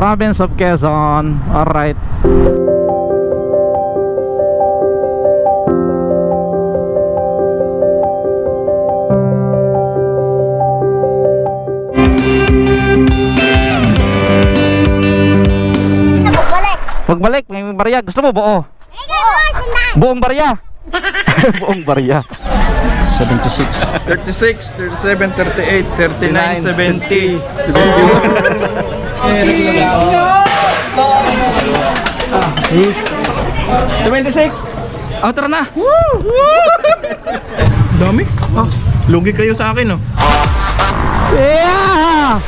Province of Quezon. Alright. Balik. Pagbalik, may barya. Gusto mo buo? Buong barya. Buong barya. 76. 36, 37, 38, 39, 70. 76. Ah, tara na. Dami. Ah, lugi kayo sa akin, oh. Yeah!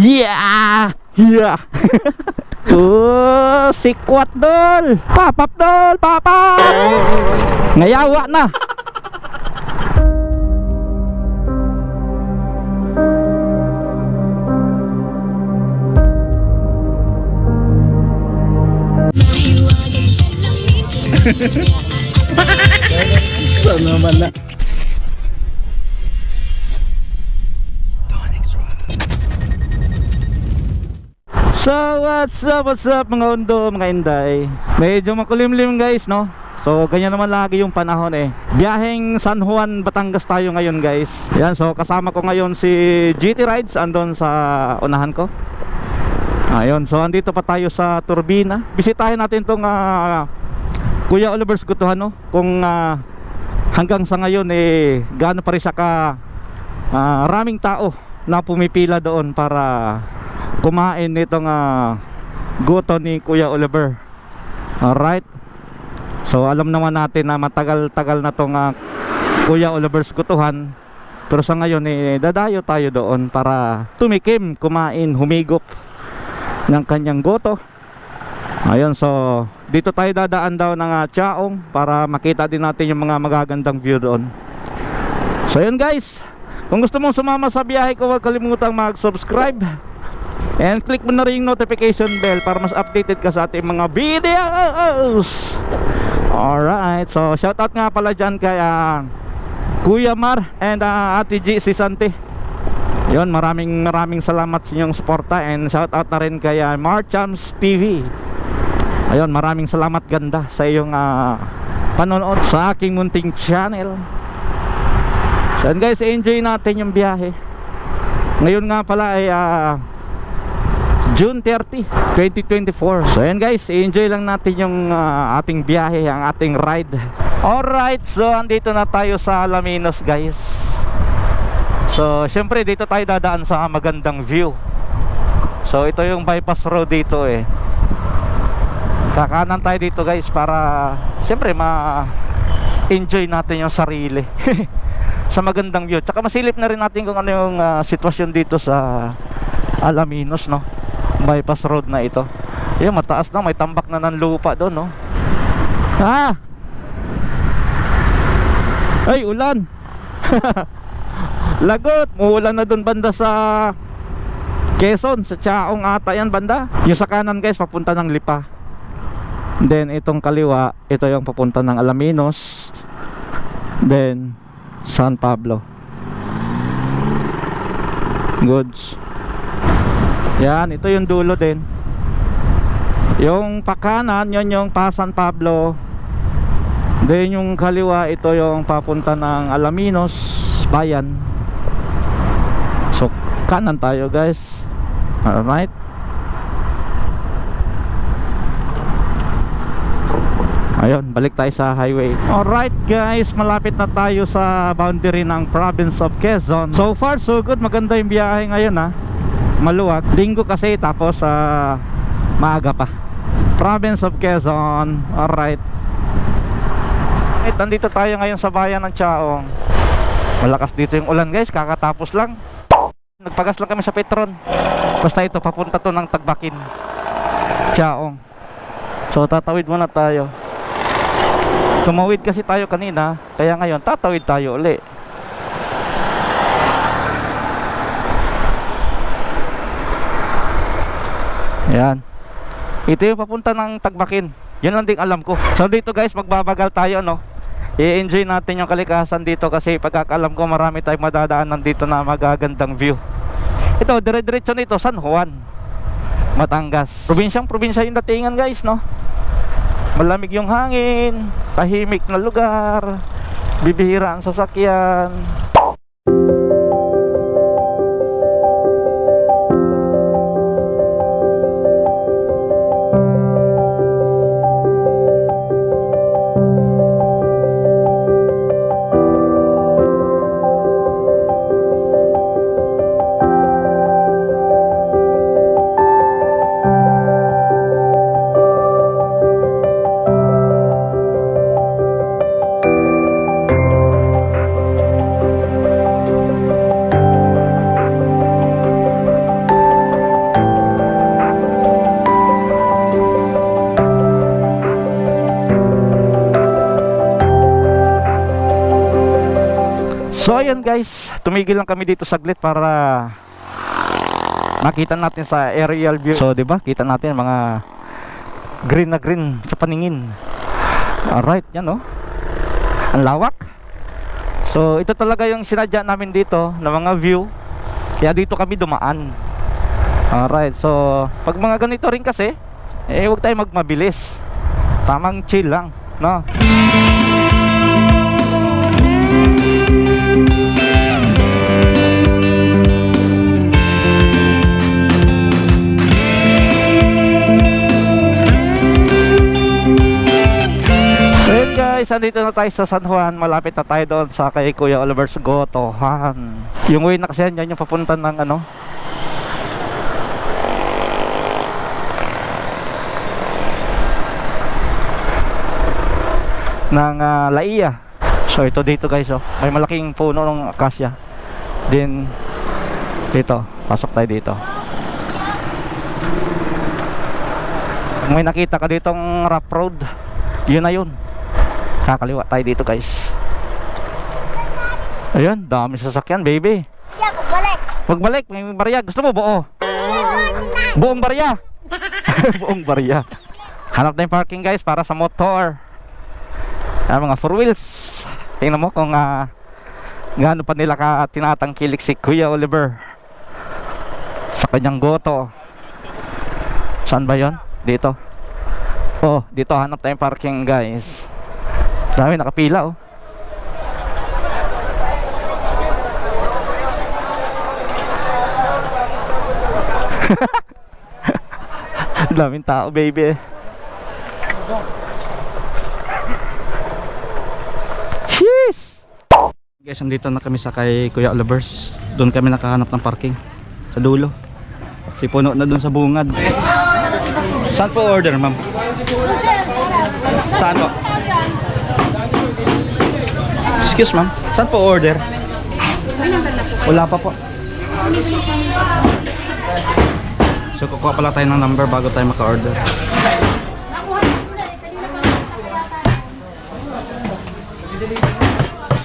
Yeah! Yeah! oh, sikwat dol! Papap dol! Papap! Ngayawa na! Sana naman na. So what's up, what's up mga undo, mga inday? Medyo makulimlim guys no? So ganyan naman lagi yung panahon eh. Biyaheng San Juan, Batangas tayo ngayon guys. Yan, so kasama ko ngayon si GT Rides Andon sa unahan ko. Ayun, so andito pa tayo sa Turbina. Bisitahin natin tong ah, Kuya Oliver's Gutuhan no Kung ah, hanggang sa ngayon eh Gaano pa rin siya ka ah, Raming tao na pumipila doon para kumain nitong uh, goto ni Kuya Oliver. Alright. So alam naman natin na matagal-tagal na tong ah, Kuya Oliver's gutuhan. Pero sa ngayon eh dadayo tayo doon para tumikim, kumain, humigop ng kanyang goto. Ayun, so dito tayo dadaan daw ng uh, Chaong para makita din natin yung mga magagandang view doon. So yun guys, kung gusto mong sumama sa biyahe ko, huwag kalimutang mag-subscribe. And click mo na rin yung notification bell para mas updated ka sa ating mga videos. Alright, so shoutout nga pala dyan kay ah, Kuya Mar and ah, Ate G si Sante. Yun, maraming maraming salamat sa inyong suporta. And shoutout na rin kay ah, Marchams TV Ayun, maraming salamat ganda sa iyong ah, panonood sa aking munting channel. So guys, enjoy natin yung biyahe. Ngayon nga pala ay ah, June 30, 2024 So yun guys, enjoy lang natin yung ah, ating biyahe, ang ating ride. Alright, so andito na tayo sa Alaminos guys. So syempre dito tayo dadaan sa magandang view. So ito yung bypass road dito eh Kakanan tayo dito guys para Syempre ma enjoy natin yung sarili sa magandang view. Tsaka masilip na rin natin kung ano yung ah, sitwasyon dito sa Alaminos, no? Bypass road na ito. Ayun, mataas na, may tambak na ng lupa doon, no? Ah! Ay, ulan! Lagot! Muulan na doon banda sa Quezon, sa Chaong ata yan banda. Yung sa kanan guys, papunta ng Lipa. Then itong kaliwa, ito yung papunta ng Alaminos. Then San Pablo. Goods. Yan, ito yung dulo din. Yung pakanan, yun yung pa San Pablo. Then yung kaliwa, ito yung papunta ng Alaminos, Bayan. So, kanan tayo guys. Alright. Ayun, balik tayo sa highway. Alright guys, malapit na tayo sa boundary ng province of Quezon. So far so good, maganda yung biyahe ngayon ha. Maluwag. Linggo kasi tapos sa maaga pa. Province of Quezon. Alright. Right, nandito tayo ngayon sa bayan ng Chaong. Malakas dito yung ulan guys, kakatapos lang. Nagpagas lang kami sa Petron. Basta ito, papunta to ng Tagbakin. Chaong. So tatawid muna tayo. Tumawid kasi tayo kanina, kaya ngayon tatawid tayo uli. Yan. Ito yung papunta ng Tagbakin. Yun lang din alam ko. So dito guys, magbabagal tayo no. I-enjoy natin yung kalikasan dito kasi pagkakalam ko marami tayong madadaanan dito na magagandang view. Ito, dire-diretso nito San Juan. Batangas. Probinsyang probinsya yung datingan guys, no? Malamig yung hangin, tahimik na lugar, bibihira ang sasakyan. So ayun guys, tumigil lang kami dito saglit para makita natin sa aerial view. So 'di ba? Kita natin mga green na green sa paningin. Alright, yan oh. Ang lawak. So ito talaga yung sinadya namin dito na mga view. Kaya dito kami dumaan. Alright, so pag mga ganito rin kasi, eh huwag tayo magmabilis. Tamang chill lang, no? Guys, andito na tayo sa San Juan. Malapit na tayo doon sa kay Kuya Oliver's Gotohan. Yung way na kasi yan, yung papunta ng ano? Ng ah, Laia. So ito dito guys oh. May malaking puno ng akasya. Then dito, pasok tayo dito. May nakita ka ditong rough road? Yun na yun Kakaliwa tayo dito guys. Ayun, dami sasakyan baby. Siya, pagbalik. Magbalik, may barya. Gusto mo buo? Buong barya. Buong barya. Hanap na yung parking guys para sa motor. Ayan, mga four wheels. Tingnan mo kung uh, gaano pa nila ka tinatangkilik si Kuya Oliver sa kanyang goto. Saan ba yon dito. Oh dito hanap tayong parking guys dami nakapila oh daming tao baby Sheesh! Guys, andito na kami sa kay Kuya Olivers. Doon kami nakahanap ng parking. Sa dulo. Si puno na doon sa bungad. Saan po order, ma'am? Saan po? Excuse, ma'am. Saan po order? Wala pa po. So, kukuha pala tayo ng number bago tayo maka-order.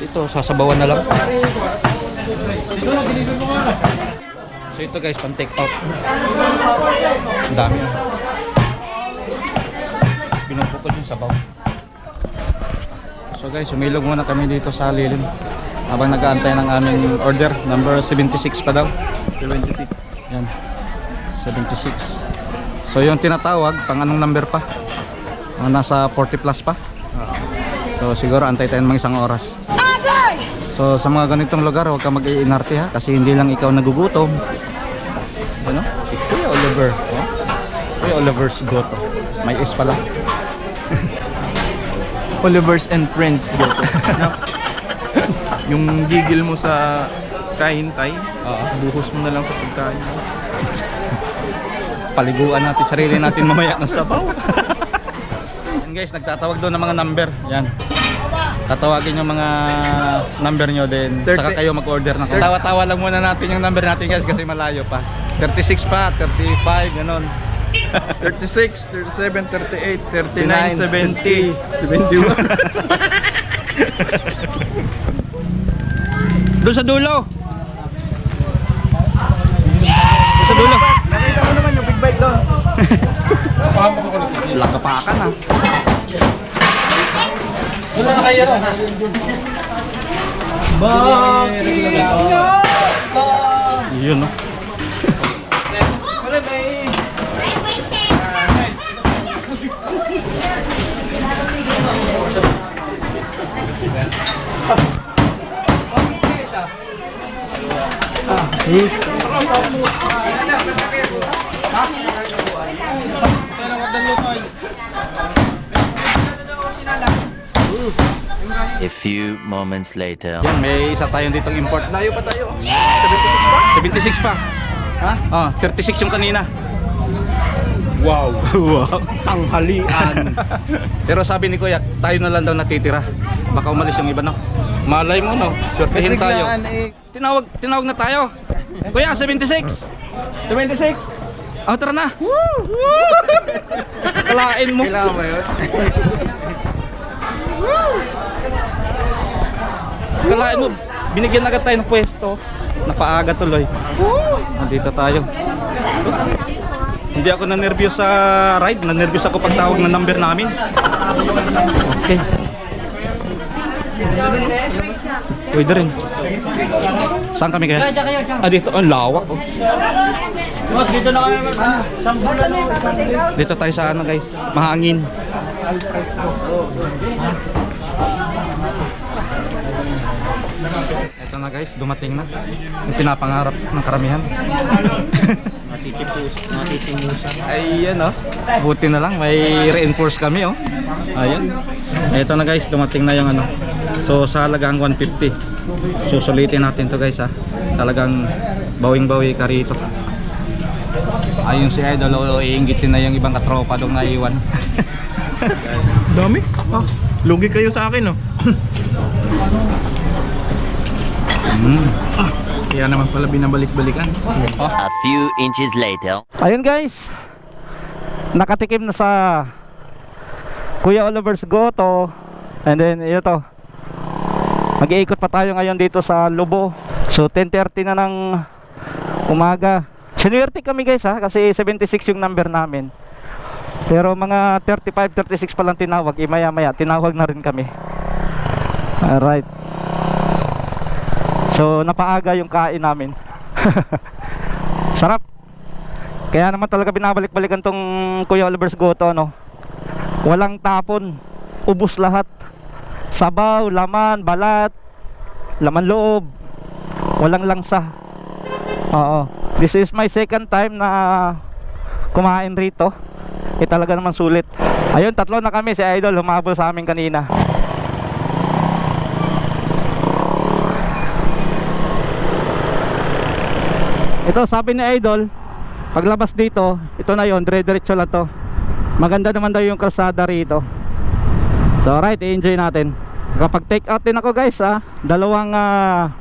ito sasabawan na lang so ito guys pan take out ang dami pinupukol yung sabaw so guys umilog muna kami dito sa lilim habang nag-aantay ng aming order number 76 pa daw 76. yan 76 so yung tinatawag pang anong number pa mga nasa 40 plus pa so siguro antay tayo ng mga isang oras So sa mga ganitong lugar, huwag ka mag-iinarte ha kasi hindi lang ikaw nagugutom. Ano? Si Kuya Oliver. Oh? Kuya Oliver's goto. May is pala. Oliver's and Friends. No? yung gigil mo sa kahintay, Oo. buhos mo na lang sa pagkain. Paliguan natin sarili natin mamaya ng sabaw. Yan guys, nagtatawag doon ng mga number. Yan. Tatawagin yung mga number nyo din. 30. Saka kayo mag-order na. Tawa-tawa lang muna natin yung number natin guys kasi malayo pa. 36 pa, 35, ganun. 36, 37, 38, 39, 70, 71. Doon sa dulo. Doon sa dulo. Nakita mo naman yung big bike doon. Lagapakan ah. Wala na kayo ron. Yun no. Pare may A few moments later. Yan, may isa tayong ditong import. Layo pa tayo. 76 pa? 76 pa. Ha? Ah, oh, 36 yung kanina. Wow. wow. Tanghalian. Pero sabi ni Kuya, tayo na lang daw natitira. Baka umalis yung iba, no? Malay mo, no? Swertehin tayo. eh. Tinawag, tinawag na tayo. Kuya, 76. 76. Oh, tara na. Kalain mo. Kailangan ba yun? Kalain mo. Binigyan agad tayo ng pwesto. Napaaga tuloy. Nandito tayo. Hindi ako na nervyos sa ride. Na nervyos ako pag tawag ng number namin. Okay. Pwede rin. Saan kami kaya? Ah, dito. Ang lawak. Oh. Dito tayo sa ano guys. Mahangin. Ito na guys, dumating na. Yung pinapangarap ng karamihan. Ayan oh. Buti na lang, may reinforce kami oh. Ayan. Ito na guys, dumating na yung ano. So sa halagang 150. Susulitin natin to guys ha. Talagang bawing-bawi ka rito. Ayun si Idol, oh, iinggitin na yung ibang katropa doon na iwan. Dami? Ah, lugi kayo sa akin, oh. mm. Kaya naman pala binabalik-balikan. A few inches later. Ayun guys. Nakatikim na sa Kuya Oliver's Goto. And then ito. Mag-iikot pa tayo ngayon dito sa Lubo. So 10:30 na ng umaga. Sinuwerte kami guys ha kasi 76 yung number namin. Pero mga 35, 36 pa lang tinawag. Eh, maya maya tinawag na rin kami. Alright. So napaaga yung kain namin. Sarap. Kaya naman talaga binabalik-balikan tong Kuya Oliver's Goto no. Walang tapon. Ubus lahat. Sabaw, laman, balat, laman loob. Walang langsa. Oo. This is my second time na kumain rito. Eh talaga naman sulit. Ayun, tatlo na kami si Idol humabol sa amin kanina. Ito sabi ni Idol, paglabas dito, ito na yon, dire-diretso lang to. Maganda naman daw yung kalsada rito. So right, i-enjoy natin. Kapag take out din ako guys ah, dalawang ah,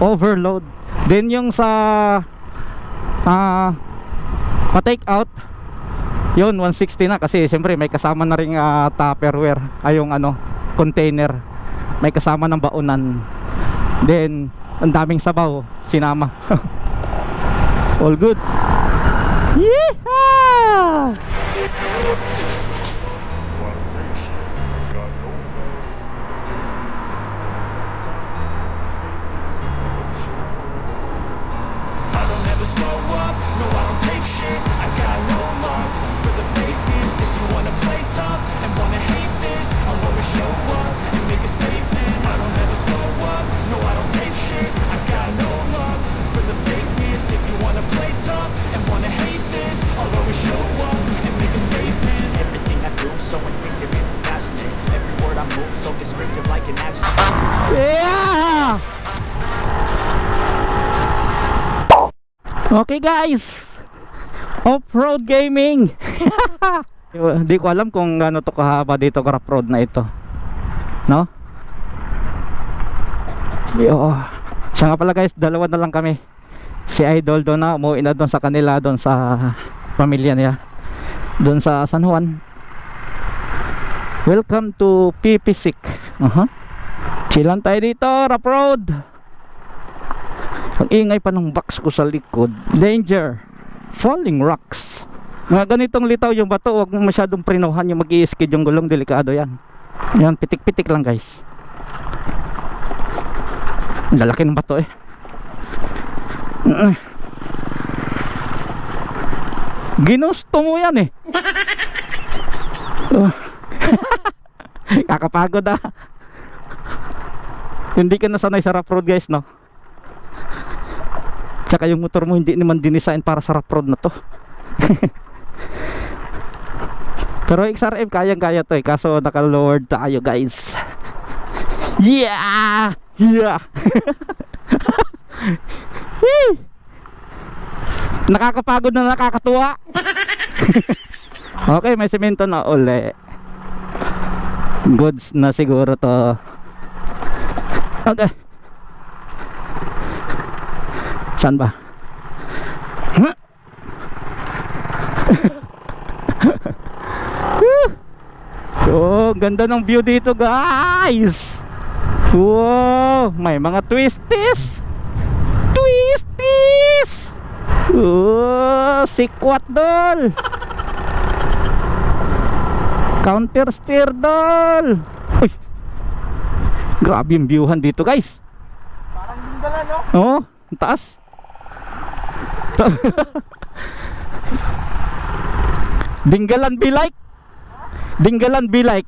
overload. Then yung sa ah pa-take out yun 160 na kasi siyempre may kasama na ring ah, tupperware ay ano container may kasama ng baonan then ang daming sabaw sinama all good Yeehaw! Okay guys. Off-road gaming. Hindi ko alam kung gaano to kahaba dito rough road na ito. No? Yo. Siya nga pala guys. Dalawa na lang kami. Si Idol doon na Umuwi na doon sa kanila Doon sa pamilya niya. Doon sa San Juan. Welcome to Pipisik uh Chillan tayo dito, rough road. Ang ingay pa ng box ko sa likod. Danger. Falling rocks. Mga ganitong litaw yung bato, huwag masyadong prinuhan yung mag skid yung gulong, delikado yan. Yan, pitik-pitik lang guys. Lalaki ng bato eh. Ginusto mo yan eh. Oh. Kakapagod ah. Hindi ka nasanay sa rough road guys no Tsaka yung motor mo hindi naman dinisign para sa rough road na to. Pero XRM kayang-kaya to eh. Kaso naka-lowered tayo guys. Yeah! Yeah! Nakakapagod na nakakatuwa. okay, may semento na uli. Goods na siguro to. Okay. Saan ba? So, ganda ng view dito guys. Wow, may mga twisties. Twisties. Oh, sikwat dol. Counter steer dol. Uy. Grabe yung viewhan dito guys. Parang dinggalan no? Oo, ang taas. dinggalan be like. Dinggalan be like.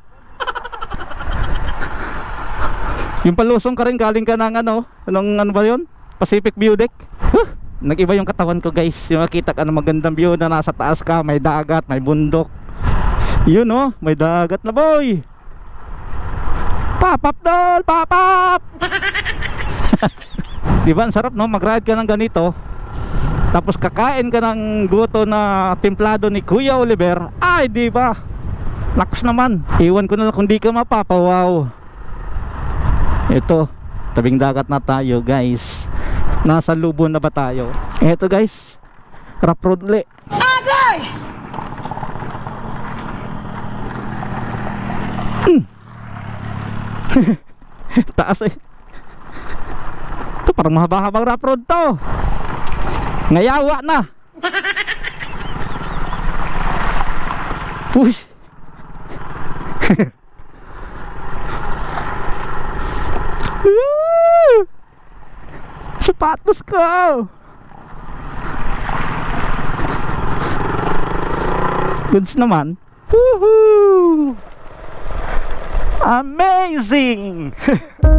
Yung palusong ka rin galing ka ng ano, anong ano ba yun? Pacific View Deck. Huh! Nag-iba yung katawan ko guys. Yung makita ka ng magandang view na nasa taas ka, may dagat, may bundok. Yun oh, may dagat na boy. Papap dol, papap. Di ba ang sarap no, mag-ride ka ng ganito. Tapos kakain ka ng goto na templado ni Kuya Oliver. Ay, di ba? Lakas naman. Iwan ko na lang kung di ka mapapawaw. Ito, tabing dagat na tayo guys. Nasa lubon na ba tayo? Ito guys, rough road ulit. Mm. Taas eh. Ito parang mahaba-habang rough road to. Ngayawa na. Uy. Sapatos ko. Goods naman. Woohoo! Amazing!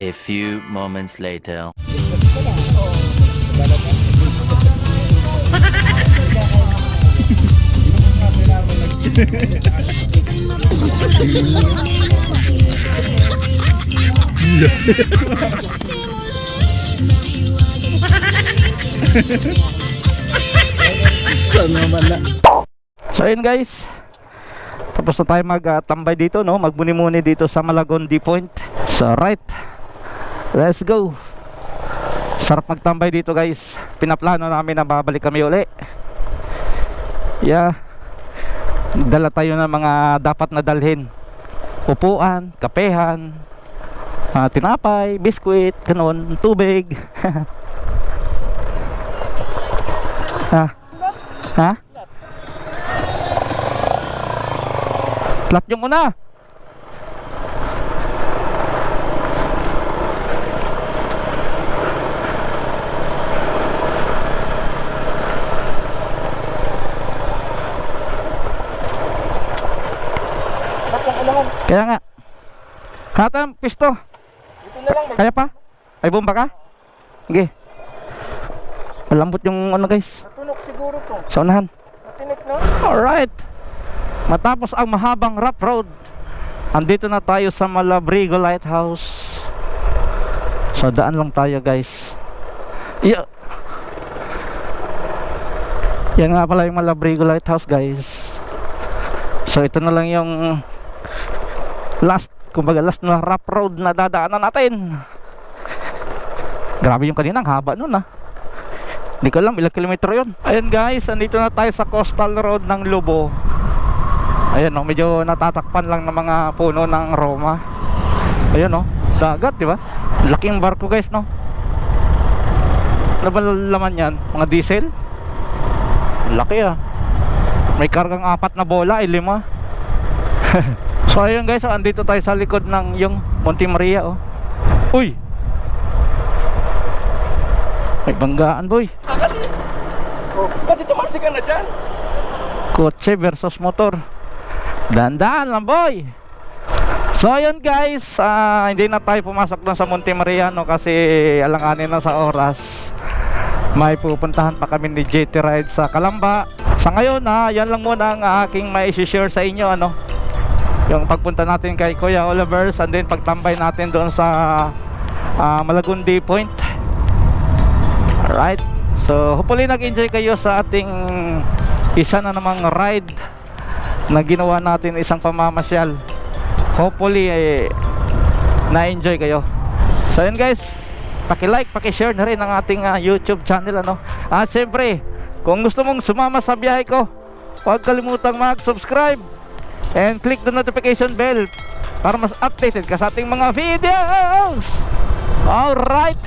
A few moments later. So ayun guys. Tapos na tayo magtambay dito no? Magmuni-muni dito sa Malagon D Point. So right Let's go Sarap magtambay dito guys Pinaplano namin na babalik kami uli Yeah Dala tayo ng mga dapat na dalhin Upuan, kapehan ah, Tinapay, biskwit, kanon, tubig Ha? Ha? Flat yung una. Kaya nga. Hatam, pisto. Kaya pa? Ay bomba ka? Sige. Malambot yung ano guys. Natunog siguro to. Sa unahan. Natinik na. Alright. Matapos ang mahabang rough road, andito na tayo sa Malabrigo Lighthouse. So daan lang tayo guys. Yeah. Yan nga pala yung Malabrigo Lighthouse guys. So ito na lang yung last, kumbaga last na rough road na dadaanan natin. Grabe yung kanina, ang haba nun ah. Hindi ko alam ilang kilometro yun. Ayan guys, andito na tayo sa coastal road ng Lubo. Ayan oh, medyo natatakpan lang ng mga puno ng Roma. Ayan oh, dagat di ba? Laking barko guys no. Ano ba laman yan? Mga diesel? Laki ah. May kargang apat na bola, eh lima. so ayun guys, oh, andito tayo sa likod ng yung Monte Maria oh. Uy! May banggaan boy. Ah, kasi. Oh, kasi tumalsik ka na dyan. kotse versus motor Dandaan lang boy So ayun guys ah, Hindi na tayo pumasok doon sa Monte Mariano Kasi alanganin na sa oras May pupuntahan pa kami ni JT Ride sa Kalamba Sa ngayon ha Yan lang muna ang aking may share sa inyo ano Yung pagpunta natin kay Kuya Oliver's And then pagtambay natin doon sa ah, Malagundi Point Alright So hopefully nag-enjoy kayo sa ating isa na namang ride na ginawa natin isang pamamasyal. Hopefully eh, na-enjoy kayo. So yun guys, paki-like, paki-share na rin ang ating ah, YouTube channel ano. At syempre, kung gusto mong sumama sa biyahe ko, huwag kalimutang mag-subscribe and click the notification bell para mas updated ka sa ating mga videos. Alright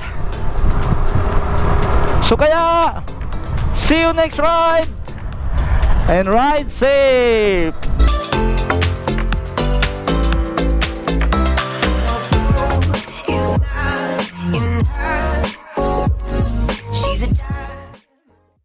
so kaya see you next ride. And ride safe. You